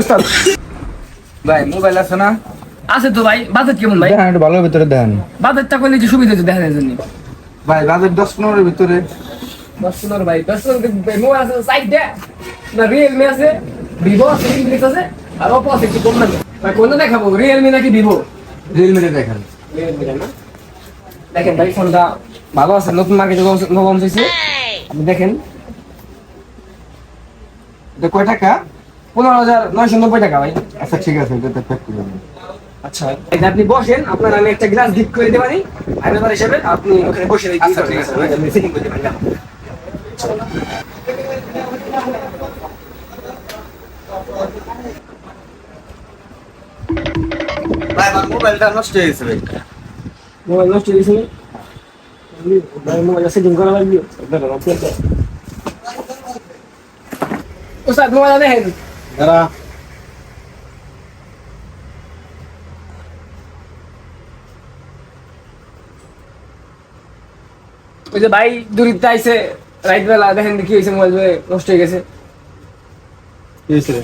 ওস্তাদ ভাই মোবাইল আছে না? আছে তো ভাই বাজেট কেমন ভাই? দেখেন একটু ভালো ভিতরে দেখেন। বাজেটটা করলে যে সুবিধা হচ্ছে দেখানোর জন্য। ভাই বাজেট দশ পনেরোর ভিতরে। দশ পনেরো ভাই দশ পনেরো মোবাইল আছে সাইডে না রিয়েলমি আছে ভিভো আছে ইনফিনিক্স আছে আর অপো আছে একটু কম ভাই কোনটা দেখাবো? রিয়েলমি নাকি ভিভো রিয়েলমিটা দেখেন। রিয়েলমি না? দেখেন ভাই ফোনটা ভালো আছে? নতুন মার্কেটে লঞ্চ হয়েছে আপনি দেখেন। এটা কয় টাকা? পনেরো হাজার নয়শো নব্বই টাকা ভাই। আচ্ছা ঠিক আছে এটা প্যাক করে দেন আচ্ছা আপনি বসেন আপনার আমি একটা গ্লাস গিফট করে দিতে পারি। আইনাদার হিসেবে আপনি ওখানে বসে আচ্ছা, ঠিক আছে। আপনি সেটিং করতে পারেন ভাই আমার মোবাইলটা নষ্ট হয়ে গেছে ভাই। মোবাইল নষ্ট হয়ে গেছে ভাই। মোবাইল সেটিং করা লাগবে। ওস্তাদ মোবাইল দেখেন দাঁড়া ওই যে ভাই দূরিতে আইছে রাইট বেলা দেখেন কি হয়েছে মোবাইল নষ্ট হয়ে গেছে কি হয়েছে রে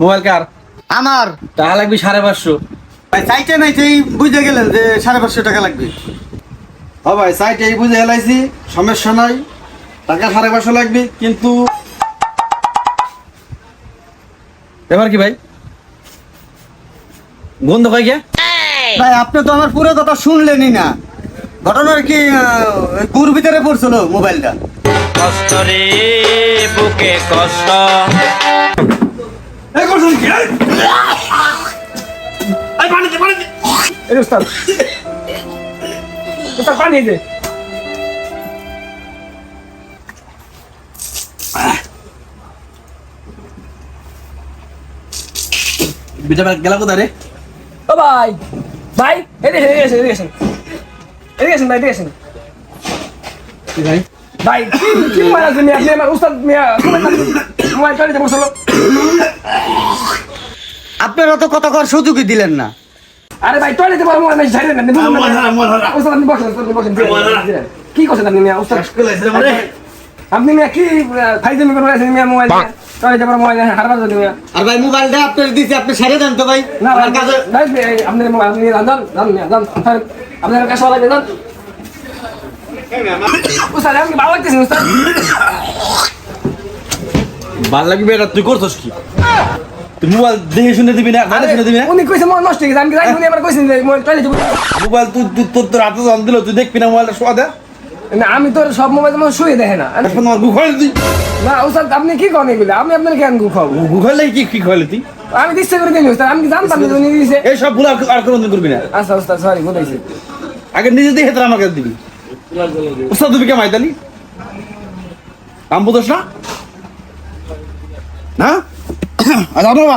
মোবাইল কার? আমার। টাকা লাগবে সাড়ে পাঁচশো। ভাই চাইতে নাই তুই বুঝে গেলেন যে সাড়ে পাঁচশো টাকা লাগবে। ও ভাই সাইট এই বুঝে এলাইছি সমস্যা নাই। টাকা সাড়ে পাঁচশো লাগবে কিন্তু এবার কি ভাই? গন্ধ কয় গিয়া? ভাই আপনি তো আমার পুরো কথা শুনলেনই না। ঘটনার কি ওই গুর ভিতরে পড়ছিল মোবাইলটা? কষ্ট রে বুকে কষ্ট। এই! করছেন কি? এই যে ওস্তাদ। ওস্তাদ পানি এই যে বিটা গেলা কোথায় রে? ও ভাই ভাই এদিকে এদিকে এদিকে এসেন এদিকে এসেন ভাই এদিকে এসেন ভাই? ভাই কি আছে মিয়া? আপনি আমার উস্তাদ মিয়া মোবাইল চালিয়ে বসল আপনারা তো কথা কর সুযোগই দিলেন না। আরে ভাই টয়লেটে বড় মোবাইল নাই আপনি বুঝুন না উস্তাদ আপনি বসেন আপনি বসেন কি করছেন আপনি মিয়া উস্তাদ আপনি মিয়া কি ফাইজমি করে আছেন মিয়া মোবাইল টয়লেটে বড় মোবাইল হারবার যদি মিয়া। আর ভাই মোবাইলটা আপনার দিছি আপনি সারে দেন তো ভাই। না ভাই আমার কাছে ভাই আপনি মোবাইল আপনি জান জান মিয়া জান আপনার কাছে লাগবে জান উস্তাদ আমি ভালো উস্তাদ ভালো লাগবে এটা তুই করছস কি? মোবাইল দেখে শুনে দিবি না গানে শুনে দিবি না? উনি কইছে মোবাইল নষ্ট হয়ে গেছে আমি যাই উনি আবার কইছেন মোবাইল টয়লেটে মোবাইল তুই তোর তোর হাতে দাম দিল তুই দেখবি না মোবাইলটা শোয়া দে। না আমি তো সব মোবাইল তোমার শুয়ে দেখে না। আমার গুখাইলে তুই না আপনি কি করেন এগুলো? আমি আপনার কেন গু খাব গুখাইলে কি কি খাইলে তুই? আমি দিচ্ছে করে উস্তাদ আমি জানতাম যে উনি দিছে? এই সব ভুল আর আর করবি না। আচ্ছা উস্তাদ সরি বুঝাইছি আগে নিজে দেখে তোর আমার কাছে দিবি। উস্তাদ তুমি কে মাইতালি? না? না আচ্ছা বাবা